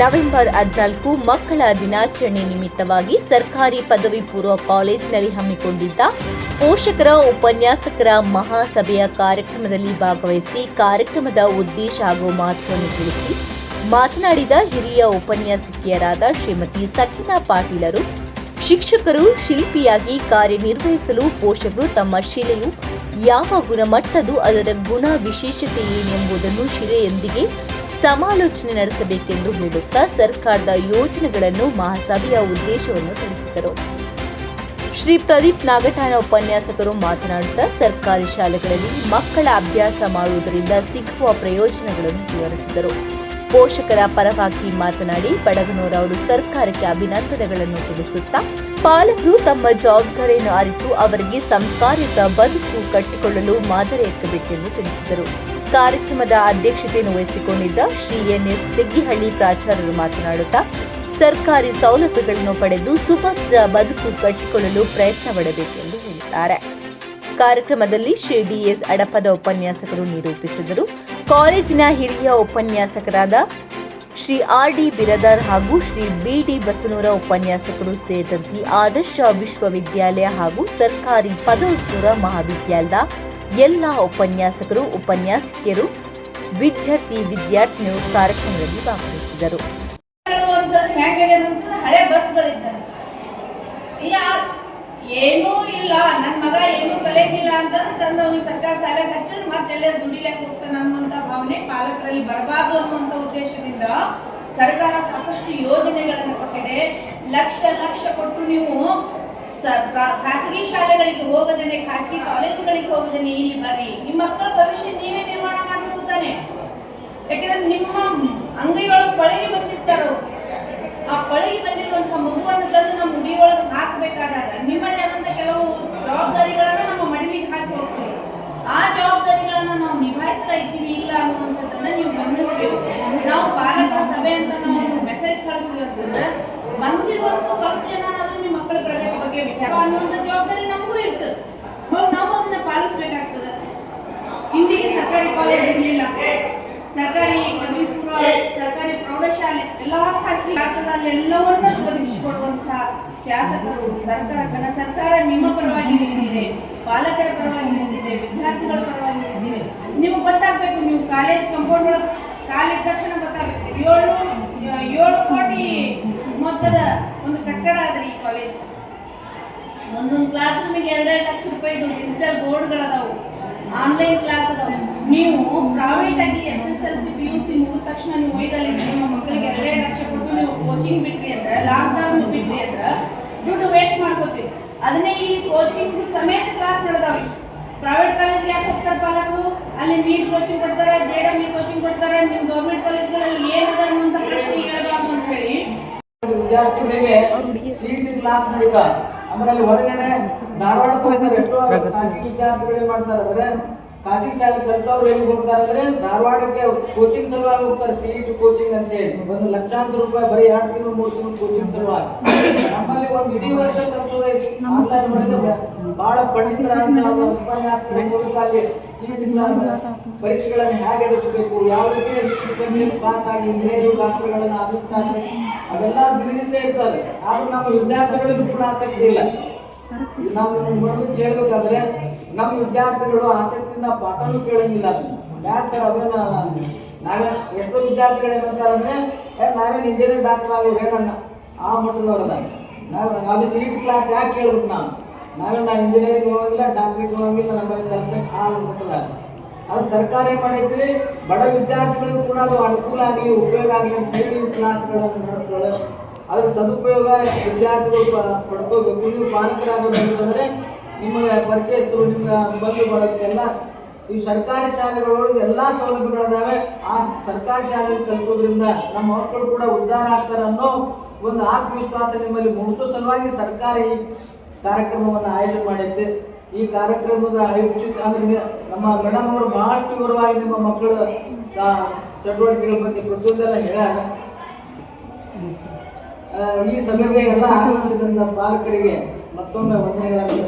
November ಹದಿನಾಲ್ಕು ಮಕ್ಕಳ ದಿನಾಚರಣೆ ನಿಮಿತ್ತವಾಗಿ ಸರ್ಕಾರಿ ಪದವಿ ಪೂರ್ವ ಕಾಲೇಜಿನಲ್ಲಿ ಹಮ್ಮಿಕೊಂಡಿದ್ದ ಪೋಷಕರ ಉಪನ್ಯಾಸಕರ ಮಹಾಸಭೆಯ ಕಾರ್ಯಕ್ರಮದಲ್ಲಿ ಭಾಗವಹಿಸಿ ಕಾರ್ಯಕ್ರಮದ ಉದ್ದೇಶ ಹಾಗೂ ಮಹತ್ವವನ್ನು ತಿಳಿಸಿ ಮಾತನಾಡಿದ ಹಿರಿಯ ಉಪನ್ಯಾಸಕಿಯರಾದ ಶ್ರೀಮತಿ ಸಕಿನಾ ಪಾಟೀಲರು. ಶಿಕ್ಷಕರು ಶಿಲ್ಪಿಯಾಗಿ ಕಾರ್ಯನಿರ್ವಹಿಸಲು ಪೋಷಕರು ತಮ್ಮ ಶಿಲೆಯು ಯಾವ ಗುಣಮಟ್ಟದ್ದು ಅದರ ಗುಣ ವಿಶೇಷತೆ ಏನೆಂಬುದನ್ನು ಶಿಲೆಯೊಂದಿಗೆ ಸಮಾಲೋಚನೆ ನಡೆಸಬೇಕೆಂದು ಹೇಳುತ್ತಾ ಸರ್ಕಾರದ ಯೋಜನೆಗಳನ್ನು ಮಹಾಸಭೆಯ ಉದ್ದೇಶವನ್ನು ತಿಳಿಸಿದರು. ಶ್ರೀ ಪ್ರದೀಪ್ ನಾಗಠಾಣ ಉಪನ್ಯಾಸಕರು ಮಾತನಾಡುತ್ತಾ ಸರ್ಕಾರಿ ಶಾಲೆಗಳಲ್ಲಿ ಮಕ್ಕಳ ಅಭ್ಯಾಸ ಮಾಡುವುದರಿಂದ ಸಿಗುವ ಪ್ರಯೋಜನಗಳನ್ನು ವಿವರಿಸಿದರು. ಪೋಷಕರ ಪರವಾಗಿ ಮಾತನಾಡಿ ಬಡಗನೂರ್ ಅವರು ಸರ್ಕಾರಕ್ಕೆ ಅಭಿನಂದನೆಗಳನ್ನು ತಿಳಿಸುತ್ತಾ, ಪಾಲಕರು ತಮ್ಮ ಜವಾಬ್ದಾರಿಯನ್ನು ಅರಿತು ಅವರಿಗೆ ಸಂಸ್ಕಾರಿತ ಬದುಕು ಕಟ್ಟಿಕೊಳ್ಳಲು ಮಾದರಿಯಾಗಬೇಕೆಂದು ತಿಳಿಸಿದರು. ಕಾರ್ಯಕ್ರಮದ ಅಧ್ಯಕ್ಷತೆಯನ್ನು ವಹಿಸಿಕೊಂಡಿದ್ದ ಶ್ರೀ ಎನ್ ಎಸ್ ತೆಗ್ಗಿಹಳ್ಳಿ ಪ್ರಾಚಾರ್ಯರು ಮಾತನಾಡುತ್ತಾ, ಸರ್ಕಾರಿ ಸೌಲಭ್ಯಗಳನ್ನು ಪಡೆದು ಸುಭದ್ರ ಬದುಕು ಕಟ್ಟಿಕೊಳ್ಳಲು ಪ್ರಯತ್ನ ಪಡಬೇಕೆಂದು ಹೇಳಿದ್ದಾರೆ. ಕಾರ್ಯಕ್ರಮದಲ್ಲಿ ಶ್ರೀ ಡಿಎಸ್ ಅಡಪದ ಉಪನ್ಯಾಸಕರು ನಿರೂಪಿಸಿದರು. ಕಾಲೇಜಿನ ಹಿರಿಯ ಉಪನ್ಯಾಸಕರಾದ ಶ್ರೀ ಆರ್ ಡಿ ಬಿರದಾರ್ ಹಾಗೂ ಶ್ರೀ ಬಿ ಡಿ ಬಸನೂರ ಉಪನ್ಯಾಸಕರು ಸೇರಿದಂತೆ ಆದರ್ಶ ವಿಶ್ವವಿದ್ಯಾಲಯ ಹಾಗೂ ಸರ್ಕಾರಿ ಪದವಿಪೂರ್ವ ಮಹಾವಿದ್ಯಾಲಯದ ಎಲ್ಲ ಉಪನ್ಯಾಸಕರು, ಉಪನ್ಯಾಸಕಿಯರು, ವಿದ್ಯಾರ್ಥಿ, ವಿದ್ಯಾರ್ಥಿನಿಯರು ಕಾರ್ಯಕ್ರಮದಲ್ಲಿ ಭಾಗವಹಿಸಿದರು. ಹಳೆ ಬಸ್ಗಳಿದ್ದಾವೆ ಯಾ ಏನೂ ಇಲ್ಲ. ನನ್ನ ಮಗ ಏನೂ ಕಲಿಯಂಗಿಲ್ಲ ಅಂತಂದ್ರೆ ತಂದು ಅವನಿಗೆ ಸರ್ಕಾರ ಶಾಲೆಗೆ ಹಚ್ಚಿದ್ರೆ ಮತ್ತೆ ದುಡಿಲಕ್ಕೆ ಹೋಗ್ತಾನೆ ಅನ್ನುವಂಥ ಭಾವನೆ ಪಾಲಕರಲ್ಲಿ ಬರಬಾರ್ದು ಅನ್ನುವಂಥ ಉದ್ದೇಶದಿಂದ ಸರ್ಕಾರ ಸಾಕಷ್ಟು ಯೋಜನೆಗಳನ್ನು ಕೊಟ್ಟಿದೆ. ಲಕ್ಷ ಲಕ್ಷ ಕೊಟ್ಟು ನೀವು ಖಾಸಗಿ ಶಾಲೆಗಳಿಗೆ ಹೋಗದೇನೆ, ಖಾಸಗಿ ಕಾಲೇಜುಗಳಿಗೆ ಹೋಗದೇನೆ ಇಲ್ಲಿ ಬರ್ರಿ. ನಿಮ್ಮ ಮಕ್ಕಳ ಭವಿಷ್ಯ ನೀವೇ ನಿರ್ಮಾಣ ಮಾಡಬೇಕು ತಾನೆ. ಯಾಕಂದ್ರೆ ನಿಮ್ಮ ಅಂಗೈಯೊಳಗೆ ಪಳಗಿ ಬಂದಿರ್ತಾರ, ಆ ಪಳಗಿ ಬಂದಿರುವಂತಹ ಮಗುವನ್ನು ತಂದು ನಮ್ಮ ಮುಡಿಯೊಳಗೆ ಹಾಕಬೇಕಾದಾಗ ನಿಮ್ಮಲ್ಲಿ ಆದಂತ ಕೆಲವು ಜವಾಬ್ದಾರಿಗಳನ್ನ ನಮ್ಮ ಮಡಿಲಿಗೆ ಹಾಕಿ ಹೋಗ್ತೀವಿ. ಆ ಜವಾಬ್ದಾರಿಗಳನ್ನ ನಾವು ನಿಭಾಯಿಸ್ತಾ ಇದ್ದೀವಿ, ಇಲ್ಲ ಅನ್ನುವಂಥದ್ದನ್ನ ನೀವು ಗಮನಿಸಬೇಕು. ನಾವು ಪಾಲಕರ ಸಭೆ ಅಂತ ನಾವು ಮೆಸೇಜ್ ಕಳಿಸ್ತೀವಿ ಅಂತಂದ್ರೆ ಬಂದಿರುವಂತ ಸ್ವಲ್ಪ ಜನನಾದ್ರೂ ನಿಮ್ಮ ಮಕ್ಕಳ ಪ್ರಗತಿ ಬಗ್ಗೆ ವಿಚಾರ ಅನ್ನುವಂಥ ಜವಾಬ್ದಾರಿ ನಮಗೂ ಇರ್ತದೆ. ಅವಾಗ ನಾವು ಅದನ್ನ ಪಾಲಿಸ್ಬೇಕಾಗ್ತದೆ. ಇಂಡಿಗೆ ಸರ್ಕಾರಿ ಕಾಲೇಜ್ ಇರಲಿಲ್ಲ. ಸರ್ಕಾರಿ ಪದವಿ ಪೂರ್ವ, ಸರ್ಕಾರಿ ಪ್ರೌಢಶಾಲೆ ಎಲ್ಲ ಖಾಸಗಿ ಭಾರತದಲ್ಲಿ ಎಲ್ಲವನ್ನ ಒದಗಿಸಿಕೊಡುವಂತಹ ಶಾಸಕರು, ಸರ್ಕಾರ ಕನ ಸರ್ಕಾರ ನಿಮ್ಮ ಪರವಾಗಿ ನಿಂತಿದೆ, ಪಾಲಕರ ಪರವಾಗಿ ನಿಂತಿದೆ, ವಿದ್ಯಾರ್ಥಿಗಳ ಪರವಾಗಿ ನಿಂತಿದೆ. ನಿಮ್ಗೆ ಗೊತ್ತಾಗ್ಬೇಕು, ನೀವು ಕಾಲೇಜ್ ಕಂಪೌಂಡ್ ಒಳಗೆ ಕಾಲಿಟ್ಟ ತಕ್ಷಣ ಗೊತ್ತಾಗ್ಬೇಕು. ಏಳು ಏಳು ಕೋಟಿ ಮೊತ್ತದ ಒಂದು ಕಟ್ಟಡ ಅದ್ರಿ ಈ ಕಾಲೇಜ್ ಒಂದೊಂದು ಕ್ಲಾಸ್ ರೂಮಿಗೆ ಎರಡೆರಡು ಲಕ್ಷ ರೂಪಾಯಿದು ಡಿಜಿಟಲ್ ಬೋರ್ಡ್ಗಳದಾವು ಆನ್ಲೈನ್ ಕ್ಲಾಸ್ ಅದಾವು. ನೀವು ಪ್ರೈವೇಟ್ ಆಗಿ S S L C P U C ಮುಗಿದ ತಕ್ಷಣ ನೀವು ಒಯ್ದಲ್ಲಿ ನಿಮ್ಮ ಮಕ್ಕಳಿಗೆ ಎರಡೆರಡು ಲಕ್ಷ ಕೊಟ್ಟು ನೀವು ಕೋಚಿಂಗ್ ಬಿಟ್ರಿ ಅಂದ್ರೆ ಲಾಕ್ಡೌನ್ ಬಿಟ್ರಿ ಅಂದ್ರೆ, ದುಡ್ಡು ವೇಸ್ಟ್ ಮಾಡ್ಕೋತೀವಿ ಅದನ್ನೇ ಈ ಕೋಚಿಂಗ್ ಸಮೇತ ಕ್ಲಾಸ್ ನಡೆದಾವೆ. ಪ್ರೈವೇಟ್ ಕಾಲೇಜ್ ಯಾಕೆ ಹೋಗ್ತಾರೆ ಪಾಲಕರು? ಅಲ್ಲಿ ನೀಟ್ ಕೋಚಿಂಗ್ ಕೊಡ್ತಾರೆ ಜೆ ಡಬ್ಲ್ಯೂ ಕೋಚಿಂಗ್ ಕೊಡ್ತಾರೆ ನಿಮ್ಮ ಗೌರ್ಮೆಂಟ್ ಕಾಲೇಜ್ಗಳಲ್ಲಿ ಏನದ ಅನ್ನುವಂಥ ಪ್ರಶ್ನೆ ಹೇಳ್ಬಾರ್ದು ಅಂತ ಹೇಳಿ. ಸೀಟ್ ಕ್ಲಾಸ್ ನಡೀತ. ಅಂದ್ರೆ ಅಲ್ಲಿ ಹೊರಗಡೆ ಧಾರವಾಡ ಎಷ್ಟೋ ಖಾಸಗಿ ವಿದ್ಯಾರ್ಥಿಗಳು ಏನ್ ಮಾಡ್ತಾರೆ. ಅಂದ್ರೆ ಖಾಸಗಿ ಶಾಲೆ ಕಲಿತವ್ರು ಎಲ್ಲಿ ಹೋಗ್ತಾರೆ ಅಂದ್ರೆ ಧಾರವಾಡಕ್ಕೆ ಕೋಚಿಂಗ್ ಸಲುವಾಗಿ ಹೋಗ್ತಾರೆ ಸೀಟ್ ಕೋಚಿಂಗ್ ಅಂತ ಹೇಳಿ. ಒಂದು ಲಕ್ಷಾಂತರ ರೂಪಾಯಿ ಬರೀ ಎರಡು ತಿಂಗಳು, ಮೂರು ತಿಂಗಳು ಕೋಚಿಂಗ್ ಸಲುವಾಗಿ ನಮ್ಮಲ್ಲಿ ಒಂದು ಇಡೀ ವರ್ಷ ಕಲ್ಸೋದೈತಿ ಆನ್ಲೈನ್ ಮಾಡಿದ್ರೆ ಬಹಳ ಪಂಡಿತರಾದಂತಹ ಉಪನ್ಯಾಸಿ ಸೀಟ್ ಪರೀಕ್ಷೆಗಳನ್ನು ಹೇಗೆ ಎದುರಿಸಬೇಕು, ಯಾವ ರೀತಿ ಪಾಸ್ ಆಗಿ ಇಂಜಿನಿಯರಿಂಗ್ ಡಾಕ್ಟರ್ಗಳನ್ನು ಅದೆಲ್ಲ ಅವೆಲ್ಲ ದಿನದಿಂದ ಇರ್ತದೆ. ಆದ್ರೂ ನಮ್ಮ ವಿದ್ಯಾರ್ಥಿಗಳಿಗೂ ಕೂಡ ಆಸಕ್ತಿ ಇಲ್ಲ. ನಾವು ಮುಂಚೆ ಹೇಳ್ಬೇಕಾದ್ರೆ ನಮ್ಮ ವಿದ್ಯಾರ್ಥಿಗಳು ಆಸಕ್ತಿಯಿಂದ ಪಾಠನೂ ಕೇಳಂಗಿಲ್ಲ. ಯಾಕೆ ಸರ್ ಅವೇನ ನಾವೇ ಎಷ್ಟೋ ವಿದ್ಯಾರ್ಥಿಗಳು ಏನಂತಾರೆ ಅಂದ್ರೆ, ಏ ನಾವೇನು ಇಂಜಿನಿಯರ್ ಡಾಕ್ಟರ್ ಆಗೋ ಏನನ್ನ ಆ ಮಟ್ಟದವ್ರದ ನಾವು ಅದು ಸೀಟ್ ಕ್ಲಾಸ್ ಯಾಕೆ ಕೇಳ್ಬೇಕು ನಾವು? ನಾವು ಇಂಜಿನಿಯರಿಂಗ್ ಹೋಗಂಗಿಲ್ಲ ಡಾಕ್ಟ್ರಿಗೆ ಹೋಗಂಗಿಲ್ಲ ನಮ್ಮಲ್ಲಿ ಆ ಮಟ್ಟದ ಅದು ಸರ್ಕಾರ ಏನ್ ಮಾಡೈತಿ ಬಡ ವಿದ್ಯಾರ್ಥಿಗಳಿಗೂ ಕೂಡ ಅದು ಅನುಕೂಲ ಆಗಲಿ, ಉಪಯೋಗ ಆಗಲಿ ಅಂತ ಹೇಳಿ ಕ್ಲಾಸ್ಗಳನ್ನು ನಡೆಸ್ತಾರೆ ಅದ್ರ ಸದುಪಯೋಗ ವಿದ್ಯಾರ್ಥಿಗಳು ಪಡ್ಕೋಬೇಕು ನೀವು ಪಾಲಕರಾಗಬೇಕಂದ್ರೆ ನಿಮಗೆ ಪರಿಚಯಿಸ್ತರು ನಿಮ್ಮ ಬಂದು ಬರೋದಕ್ಕೆಲ್ಲ ಈ ಸರ್ಕಾರಿ ಶಾಲೆಗಳೊಳಗೆ ಎಲ್ಲ ಸೌಲಭ್ಯಗಳಿದಾವೆ. ಆ ಸರ್ಕಾರಿ ಶಾಲೆಗಳು ತಲುಪೋದ್ರಿಂದ ನಮ್ಮ ಮಕ್ಕಳು ಕೂಡ ಉದ್ಧಾರ ಆಗ್ತಾರೆ ಅನ್ನೋ ಒಂದು ಆತ್ಮವಿಶ್ವಾಸ ನಿಮ್ಮಲ್ಲಿ ಮೂಡಿಸೋ ಸಲುವಾಗಿ ಸರ್ಕಾರ ಕಾರ್ಯಕ್ರಮವನ್ನು ಆಯೋಜನೆ ಮಾಡೈತೆ ಈ ಕಾರ್ಯಕ್ರಮದ ಐಚ್ಛಿಕ ಅಂದ್ರೆ ನಮ್ಮ ಮೇಡಮ್ ಅವರು ಬಹಳಷ್ಟು ವಿವರವಾಗಿ ನಿಮ್ಮ ಮಕ್ಕಳ ಚಟುವಟಿಕೆಗಳ ಬಗ್ಗೆ ಪ್ರತಿಯೊಂದೆಲ್ಲ ಆ, ಈ ಸಭೆಗೆ ಎಲ್ಲ ಆಗಮಿಸಿದಂತ ಪಾಲಕರಿಗೆ ಮತ್ತೊಮ್ಮೆ ವಂದನೆಗಳನ್ನು